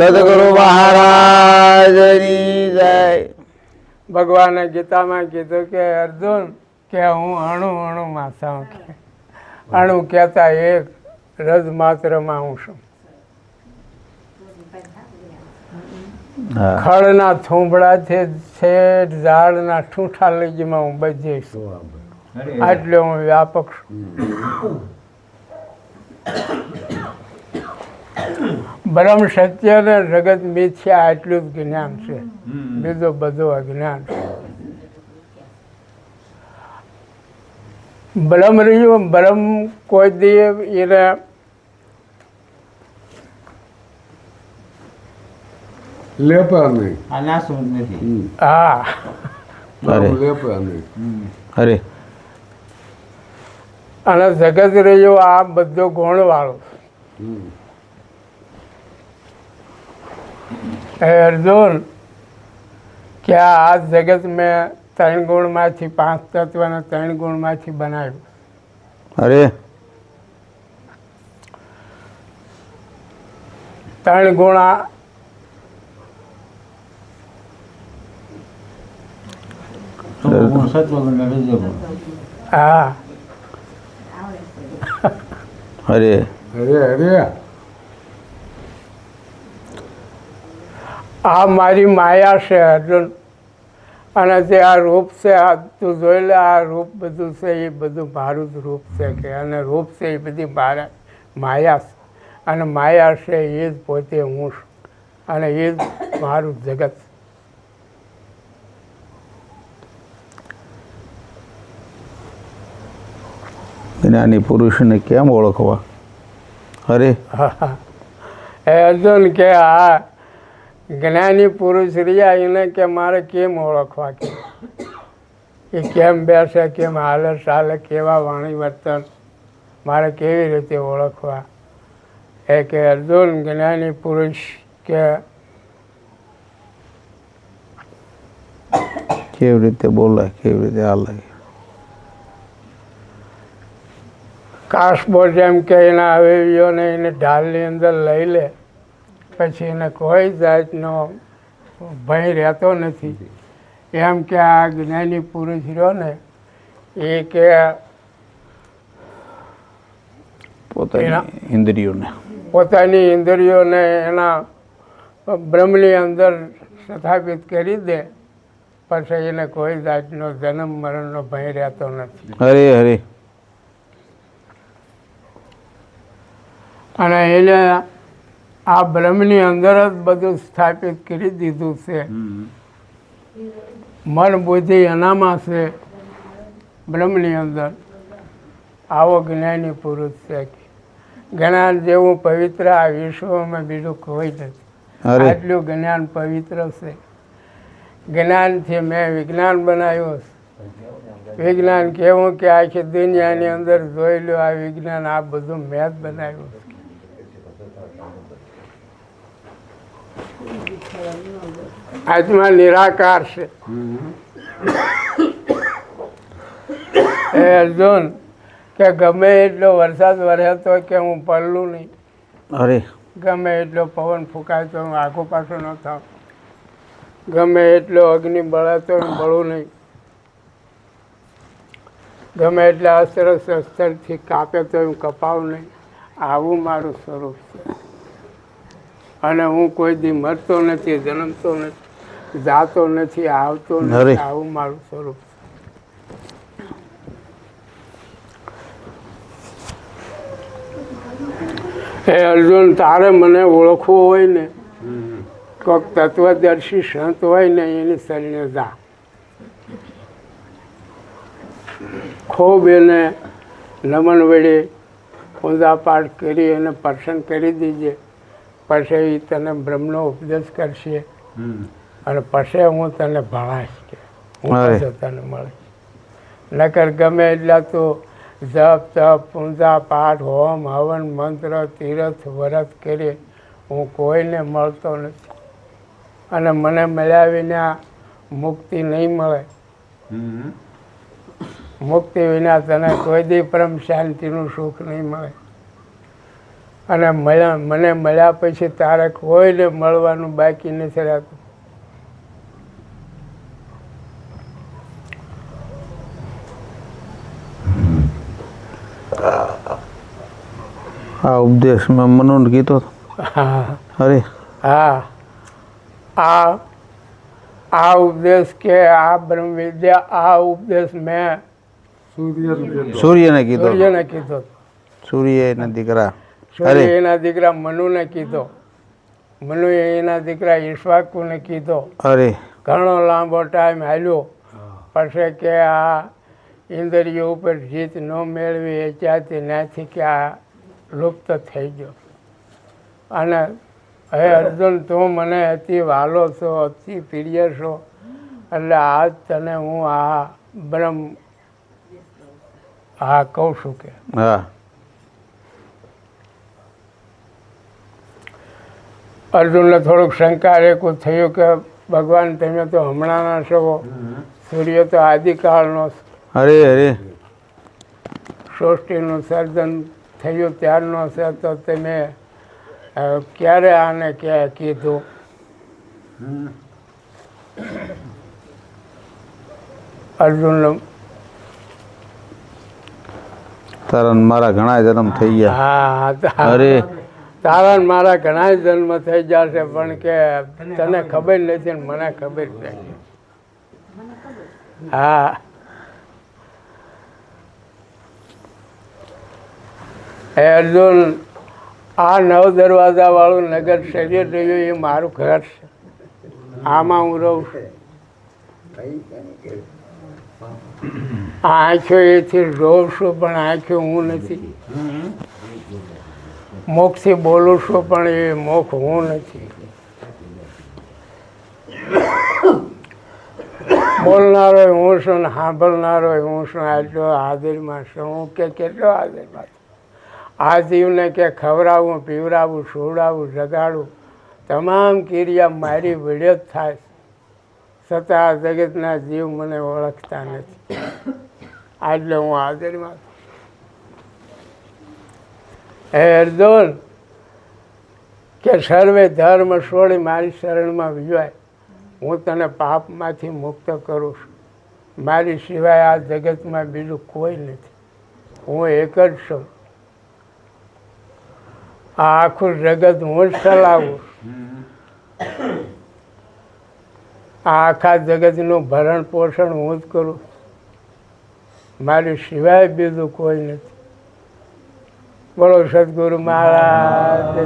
સદગુરુ મહારાજની જય. ભગવાને ગીતામાં કીધું કે અર્જુન કે હું અણુ અણુ માથા છું. કે અણુ કહેતા એક રજ માત્રમાં હું છું. ખડના થોંભડાથી ઝાડ ઝાડના ઠૂંઠા લગીમાં હું બધી છું. આટલે હું વ્યાપક છું. બ્રહ્મ સત્ય ને જગત મિથ્યા આટલું જ જ્ઞાન છે. બીજું બધું અજ્ઞાન છે. બ્રહ્મ રહ્યું બ્રહ્મ કોઈ દી એને લેપા નહીં. હા. અરે. લેપા નહીં. અરે. અને જગત રહ્યું આ બધો ગુણવાળો. હે અર્જુન કે આ જગત મેં ત્રણ ગુણમાંથી પાંચ તત્વને ત્રણ ગુણમાંથી બનાવ્યું? અરે. ત્રણ ગુણ હા. અરે. અરે અરે. આ મારી માયા છે અર્જુન. અને જે આ રૂપ છે આ તું જોઈ લે આ રૂપ બધું છે એ બધું મારું જ રૂપ છે કે અને રૂપ છે એ બધી મારા માયા છે. અને માયા છે એ જ પોતે હું છું. અને એ જ મારું જગત જ્ઞાની પુરુષને કેમ ઓળખવા? અરે. એ અર્જુન કે આ જ્ઞાની પુરુષ રહ્યા એને કે મારે કેમ ઓળખવા કે? એ કેમ બેસે કેમ હાલે ચાલે કેવા વાણી વર્તન? મારે કેવી રીતે ઓળખવા? એ કે અર્જુન જ્ઞાની પુરુષ કે કેવી રીતે બોલે કેવી રીતે હાલે? કાશબો જેમ કે એના અવયવીઓને એને ઢાલની અંદર લઈ લે. પછી એને કોઈ જાતનો ભય રહેતો નથી. એમ કે આ જ્ઞાની પુરુષ રહ્યો ને એ કે પોતાની ઇન્દ્રિયોને. પોતાની ઇન્દ્રિયોને એના બ્રહ્મની અંદર સ્થાપિત કરી દે પછી એને કોઈ જાતનો જન્મ મરણનો ભય રહેતો નથી. અરે અરે અને એને આ બ્રહ્મની અંદર જ બધું સ્થાપિત કરી દીધું છે. મન બુદ્ધિ એનામાં છે બ્રહ્મની અંદર. આવો જ્ઞાની પુરુષ છે જ્ઞાન જેવું પવિત્ર આ વિશ્વમાં બીજું કોઈ નથી. આટલું જ્ઞાન પવિત્ર છે. જ્ઞાનથી મેં વિજ્ઞાન બનાવ્યું છે. વિજ્ઞાન કેવું કે આખી દુનિયાની અંદર જોઈ લો આ વિજ્ઞાન આ બધું મેં જ બનાવ્યું છે. આત્મા નિરાકાર છે. એ અર્જુન કે ગમે એટલો વરસાદ વરસે તો કે હું પડલું નહીં. અરે. ગમે એટલો પવન ફૂંકાય તો હું આખું પાછું ન થાઉં ગમે એટલો અગ્નિ બળે તો હું બળું નહીં. ગમે એટલે અસ્ત્ર શસ્ત્રથી કાપે તો હું કપાવું નહીં. આવું મારું સ્વરૂપ છે. અને હું કોઈ દી મરતો નથી જન્મતો નથી જાતો નથી આવતો નથી આવું મારું સ્વરૂપ એ હે અર્જુન તારે મને ઓળખવું હોય ને કોઈક તત્વદર્શી સંત હોય ને એની શરીરે જા. ખૂબ એને નમન વડે પૂજા પાઠ કરી અને પસંદ કરી દીજે. પછી તને બ્રહ્મનો ઉપદેશ કરશે. અને પછી હું તને ભણાવીશ કે. હું તને મળીશ. નકર ગમે એટલા તો જપ તપ પૂંજા પાઠ હોમ હવન મંત્ર તીરથ વ્રત કરી. હું કોઈને મળતો નથી. અને મને મળ્યા વિના મુક્તિ નહીં મળે. મુક્તિ વિના તને કોઈ દી પરમ શાંતિનું સુખ નહીં મળે. અને મળ્યા મને મળ્યા પછી તારે કોઈને મળવાનું બાકી નથી રહેતું આ ઉપદેશ મેં મનોને કીધો. અરે. હા. આ આ ઉપદેશ કે આ બ્રહ્મ વિદ્યા આ ઉપદેશ મેં સૂર્ય સૂર્યને કીધો. સૂર્યને કીધો. સૂર્ય એના દીકરા. અરે. એના દીકરા મનુને કીધો. મનુએ એના દીકરા ઈશ્વાકુને કીધો. અરે. ઘણો લાંબો ટાઈમ હાલ્યો. પછી કે આ ઇન્દ્રિયો ઉપર જીત ન મેળવી એ ચાતી ત્યાંથી કે આ લુપ્ત થઈ ગયો. અને હે અર્જુન તું મને અતિ વાલો છો અતિ પ્રિય છો. એટલે આજ તને હું આ બ્રહ્મ હા કહું છું કે. હા. અર્જુનને થોડુંક શંકા કોઈ થયું કે ભગવાન તમે તો હમણાંના છો. સૂર્ય તો આદિકાળનો. અરે અરે. સૃષ્ટિનું સર્જન થયું ત્યારનો છે તો તમે ક્યારે આને ક્યાં કીધું? અર્જુન તારા મારા ઘણા જન્મ થઈ ગયા. હા અરે. તારા મારા ઘણા જન્મ થઈ જશે પણ કે તને ખબર નથી ને મને ખબર નથી હા. અર્જુન આ નવ દરવાજા વાળું નગર શરીર રહ્યું એ મારું ઘર છે. આમાં હું રહું છું. આ આંખો એથી જોઉં છું પણ આંખો હું નથી. મોક્ષથી બોલું છું, પણ એ મોખ હું નથી. બોલનારો હું છું ને સાંભળનારો હું છું. આટલો હાજરીમાં છું. હું કે કેટલો હાજરીમાં આ જીવને કે ખવડાવવું પીવડાવવું સુવડાવવું જગાડવું તમામ ક્રિયા મારી વિડે જ થાય છતાં આ જગતના જીવ મને ઓળખતા નથી. આટલે હું હાજરીમાં છું. હે કે સર્વે ધર્મ છોડી મારી શરણમાં વિજવાય. હું તને પાપમાંથી મુક્ત કરું છું. મારી સિવાય આ જગતમાં બીજું કોઈ નથી. હું એક જ છું. આ આખું જગત હું જ ચલાવું આ આખા જગતનું ભરણ પોષણ હું જ કરું મારી સિવાય બીજું કોઈ નથી. બોલો સદગુરુ મહારાજ